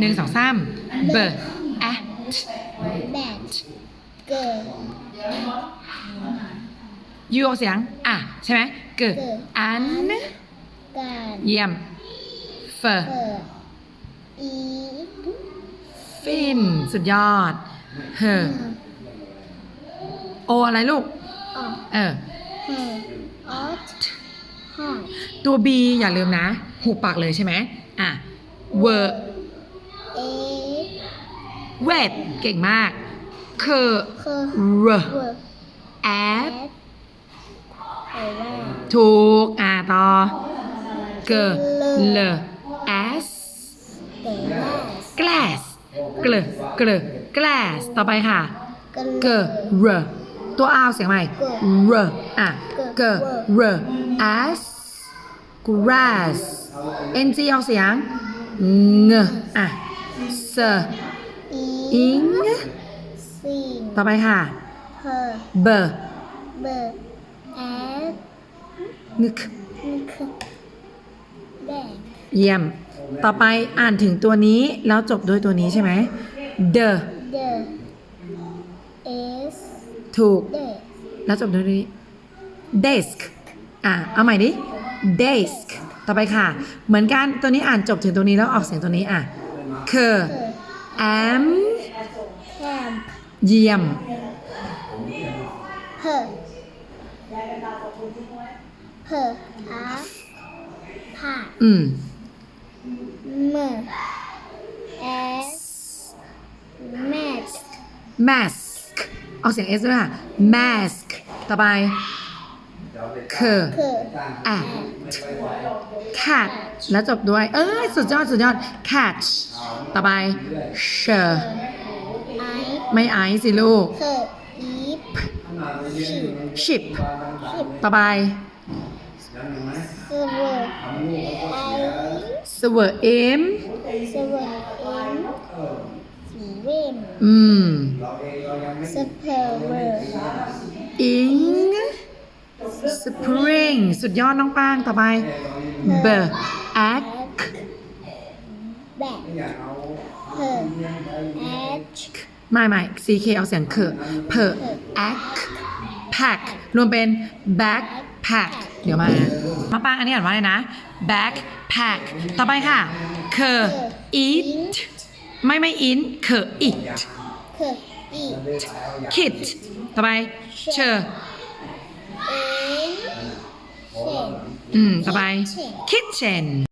หนึ่งสองสามเบอร์ at bat girl ยูออกเสียง อะ ใช่ไหมเกิดเกิดอัน การเยี่ยมเฟอร์เปิดอีฟิน สุดยอดเฮอโออะไรลูก ออกเออ เฮออทฮอตัว B อย่าลืมนะ หูปากเลยใช่ไหมอะเวอร์เอ เวทเก่งมากเคอเคอรเวอร์แอแอดดเอว่าถูก อะต่อเกอเลแอสเกว่า glass เกลเกล glass ต่อไปค่ะกันเกอรตัว R เสียงใหม่รอะ เกอร as grass ng ออกเสียงเงอะเซ อีอิงซิงต่อไปค่ะเฮอเบอร์เบอร์แอดนึกนี่คือแดงเยี่ยม ต่อไปอ่านถึงตัวนี้ แล้วจบด้วยตัวนี้ใช่ไหม the the s ถูก the แล้วจบด้วยนี้ desk อะ เอาใหม่ดิ desk ต่อไปค่ะ เหมือนกัน ตัวนี้อ่านจบถึงตัวนี้แล้วออกเสียงตัวนี้อะ k เ am แคมเยี่ยม เพอเพออาผ่าอืม เมอแอสแมส mask ออกเสียง s ด้วยค่ะ mask ต่อไป k คือ at cat แล้วจบด้วย เอ้ยสุดยอด สุดยอด catch ต่อไป sure ไอไม่ไอซ์สิลูกคืออีฟชี ship ชิปต่อไปคือเวอร์ไอ swer im สเวอร์เอ็มสีเวนอืมสเปอร์เวอร์ ing spring สุดยอดน้องป้างต่อไป b ack แบกเพอแอชไม่ไม่ ck เอาเสียงเคอ per ack pack รวมเป็น backpack เดี๋ยวมา มาป้างอันนี้อ่านว่าอะไรนะ backpack ต่อไปค่ะเคอ eat ไม่ไม่ in เคอ eat kit ต่อไปเ嗯拜拜 kitchen